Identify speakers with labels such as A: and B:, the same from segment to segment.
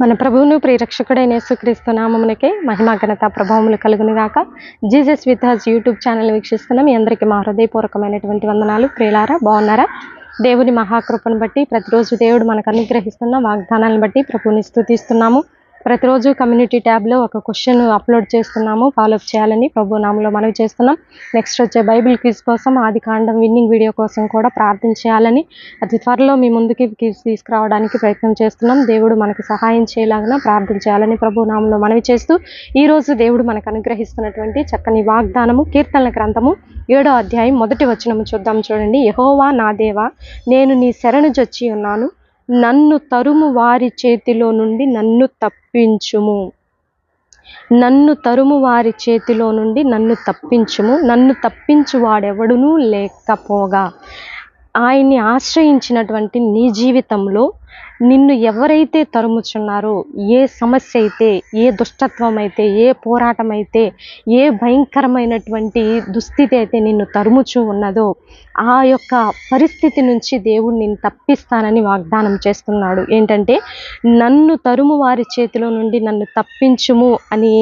A: మన ప్రభువును ప్రియరక్షకుడైన యేసుక్రీస్తు నామమునకే మహిమా ఘనత ప్రభావములు కలుగును గాక. Jesus with his YouTube channel వీక్షిస్తున్న మీ అందరికీ మా హృదయపూర్వకమైనటువంటి వందనాలు. ప్రియులారా బాగున్నారా? దేవుని మహాకృపను బట్టి ప్రతిరోజు దేవుడు మనకు అనుగ్రహిస్తున్న వాగ్దానాలను బట్టి ప్రభువుని స్థుతిస్తున్నాము ప్రతిరోజు కమ్యూనిటీ ట్యాబ్లో ఒక క్వశ్చన్ అప్లోడ్ చేస్తున్నాము ఫాలోఅప్ చేయాలని ప్రభు నామంలో మనవి చేస్తున్నాం. నెక్స్ట్ వచ్చే బైబిల్ క్విజ్ కోసం ఆది కాండం విన్నింగ్ వీడియో కోసం కూడా ప్రార్థన చేయాలని అతి త్వరలో మీ ముందుకి క్విజ్ తీసుకురావడానికి ప్రయత్నం చేస్తున్నాం. దేవుడు మనకు సహాయం చేయలాగిన ప్రార్థన చేయాలని ప్రభు నామంలో మనవి చేస్తూ ఈరోజు దేవుడు మనకు అనుగ్రహిస్తున్నటువంటి చక్కని వాగ్దానము కీర్తనల గ్రంథము ఏడో అధ్యాయం మొదటి వచనము చూద్దాం చూడండి. యహోవా నా దేవా నేను నీ శరణు జొచ్చి ఉన్నాను. నన్ను తరుము వారి చేతిలో నుండి నన్ను తప్పు తప్పించుము. నన్ను తరుము వారి చేతిలో నుండి నన్ను తప్పించుము. నన్ను తప్పించు వాడెవడునూ లేకపోగా. ఆయన్ని ఆశ్రయించినటువంటి నీ జీవితంలో నిన్ను ఎవరైతే తరుముచున్నారో ఏ సమస్య అయితే ఏ దుష్టత్వం అయితే ఏ పోరాటం అయితే ఏ భయంకరమైనటువంటి దుస్థితి అయితే నిన్ను తరుముచు ఉన్నదో ఆ యొక్క పరిస్థితి నుంచి దేవుడు నేను తప్పిస్తానని వాగ్దానం చేస్తున్నాడు. ఏంటంటే నన్ను తరుము వారి చేతిలో నుండి నన్ను తప్పించుము అని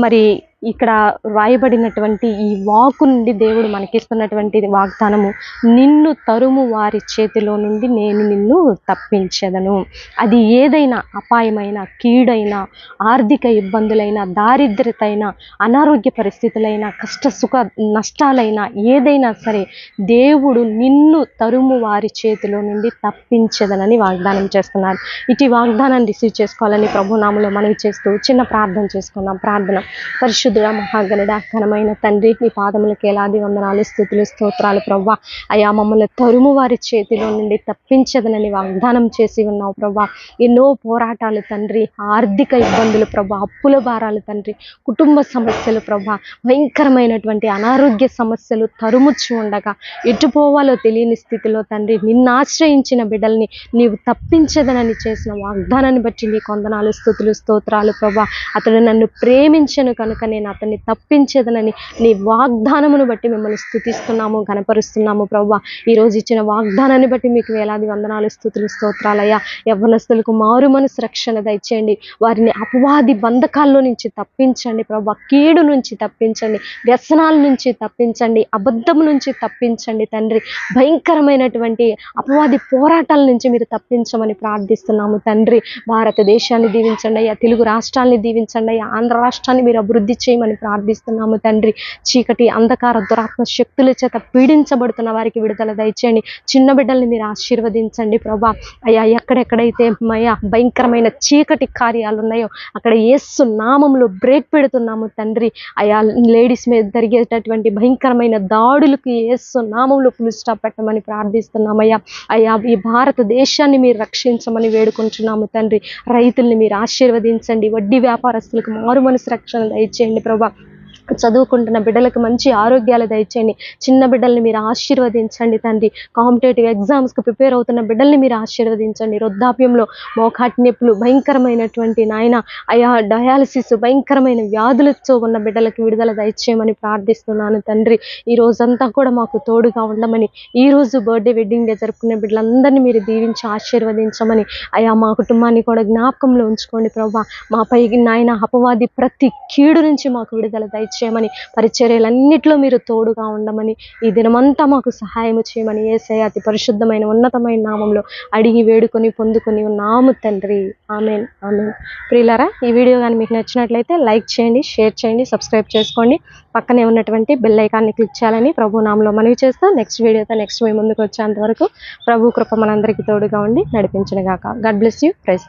A: మరి ఇక్కడ రాయబడినటువంటి ఈ వాకు నుండి దేవుడు మనకిస్తున్నటువంటి వాగ్దానము నిన్ను తరుము వారి చేతిలో నుండి నేను నిన్ను తప్పించదను. అది ఏదైనా అపాయమైన కీడైన ఆర్థిక ఇబ్బందులైన దారిద్రతైన అనారోగ్య పరిస్థితులైన కష్ట సుఖ నష్టాలైనా ఏదైనా సరే దేవుడు నిన్ను తరుము వారి చేతిలో నుండి తప్పించదనని వాగ్దానం చేస్తున్నారు. ఇటు వాగ్దానాన్ని రిసీవ్ చేసుకోవాలని ప్రభునామలో మనవి చేస్తూ చిన్న ప్రార్థన చేసుకున్నాం ప్రార్థన. పరిశు పరిశుద్ధుడ మహాగణుడ ఘనమైన తండ్రి నీ పాదములకు ఎలాది వందనాలు స్థుతులు స్తోత్రాలు ప్రవ్వా. అయా మమ్మల్ని తరుము వారి చేతిలో నుండి తప్పించదనని వాగ్దానం చేసి ఉన్నావు ప్రవ్వా. ఎన్నో పోరాటాలు తండ్రి ఆర్థిక ఇబ్బందులు ప్రభా అప్పుల భారాలు తండ్రి కుటుంబ సమస్యలు ప్రభా భయంకరమైనటువంటి అనారోగ్య సమస్యలు తరుముచ్చు ఉండగా ఎటు పోవాలో తెలియని స్థితిలో తండ్రి నిన్ను ఆశ్రయించిన బిడ్డల్ని నీవు తప్పించదనని చేసిన వాగ్దానాన్ని బట్టి నీ కొందనాలు స్థుతులు స్తోత్రాలు ప్రభా అతడు నన్ను ప్రేమించను కనుక నేను అతన్ని తప్పించేదనని నీ వాగ్దానమును బట్టి మిమ్మల్ని స్థుతిస్తున్నాము గనపరుస్తున్నాము ప్రభు ఈరోజు ఇచ్చిన వాగ్దానాన్ని బట్టి మీకు వేలాది వందనాలు స్థుతులు స్తోత్రాలయ్యా. యవ్వనస్తులకు మారు మనసు రక్షణ దయచేయండి. వారిని అపవాది బంధకాల్లో నుంచి తప్పించండి ప్రభా కీడు నుంచి తప్పించండి వ్యసనాల నుంచి తప్పించండి అబద్ధం నుంచి తప్పించండి తండ్రి. భయంకరమైనటువంటి అపవాది పోరాటాల నుంచి మీరు తప్పించమని ప్రార్థిస్తున్నాము తండ్రి. భారతదేశాన్ని దీవించండి అయ్యా తెలుగు రాష్ట్రాన్ని దీవించండి అయ్యా ఆంధ్ర రాష్ట్రాన్ని మీరు అభివృద్ధి చేయమని ప్రార్థిస్తున్నాము తండ్రి. చీకటి అంధకార దురాత్మ శక్తుల చేత పీడించబడుతున్న వారికి విడుదల దయచేయండి. చిన్న బిడ్డల్ని మీరు ఆశీర్వదించండి ప్రభా. అయ్యా ఎక్కడెక్కడైతే మయా భయంకరమైన చీకటి కార్యాలు ఉన్నాయో అక్కడ ఏసు నామంలో బ్రేక్ పెడుతున్నాము తండ్రి. అయా లేడీస్ మీద జరిగేటటువంటి భయంకరమైన దాడులకు ఏసు నామంలో ఫుల్ స్టాప్ పెట్టమని ప్రార్థిస్తున్నామయ్యా అయ్యా ఈ భారతదేశాన్ని మీరు రక్షించమని వేడుకుంటున్నాము తండ్రి. రైతుల్ని మీరు ఆశీర్వదించండి. వడ్డీ వ్యాపారస్తులకు మారు మనసు రక్షణ దయచేయండి. ప్రభా. చదువుకుంటున్న బిడ్డలకు మంచి ఆరోగ్యాలు దయచేయండి. చిన్న బిడ్డల్ని మీరు ఆశీర్వదించండి తండ్రి. కాంపిటేటివ్ ఎగ్జామ్స్కి ప్రిపేర్ అవుతున్న బిడ్డల్ని మీరు ఆశీర్వదించండి. వృద్ధాప్యంలో మోకాటి నొప్పులు భయంకరమైనటువంటి నాయన అయా డయాలసిస్ భయంకరమైన వ్యాధులతో ఉన్న బిడ్డలకు విడుదల దయచేయమని ప్రార్థిస్తున్నాను తండ్రి. ఈ రోజంతా కూడా మాకు తోడుగా ఉండమని ఈ రోజు బర్త్డే వెడ్డింగ్ డే జరుపుకునే బిడ్డలందరినీ మీరు దీవించి ఆశీర్వదించమని అయా మా కుటుంబాన్ని కూడా జ్ఞాపకంలో ఉంచుకోండి ప్రభా. మాపై నాయన అపవాది ప్రతి కీడు నుంచి మాకు విడుదల చేయమని పరిచర్యలన్నిటిలో మీరు తోడుగా ఉండమని ఈ దినమంతా మాకు సహాయం చేయమని ఏసై అతి పరిశుద్ధమైన ఉన్నతమైన నామంలో అడిగి వేడుకొని పొందుకొని ఉన్నాము తండ్రి. Amen amen. ప్రియులారా ఈ వీడియో కానీ మీకు నచ్చినట్లయితే లైక్ చేయండి షేర్ చేయండి సబ్స్క్రైబ్ చేసుకోండి. పక్కనే ఉన్నటువంటి బెల్ ఐకాన్ని క్లిక్ చేయాలని ప్రభు నామంలో మనవి చేస్తూ నెక్స్ట్ వీడియోతో నెక్స్ట్ మీ ముందుకు వచ్చేంత వరకు ప్రభు కృప మనందరికీ తోడుగా ఉండి నడిపించిన గాక గాడ్ బ్లెస్ యూ. ప్రైస్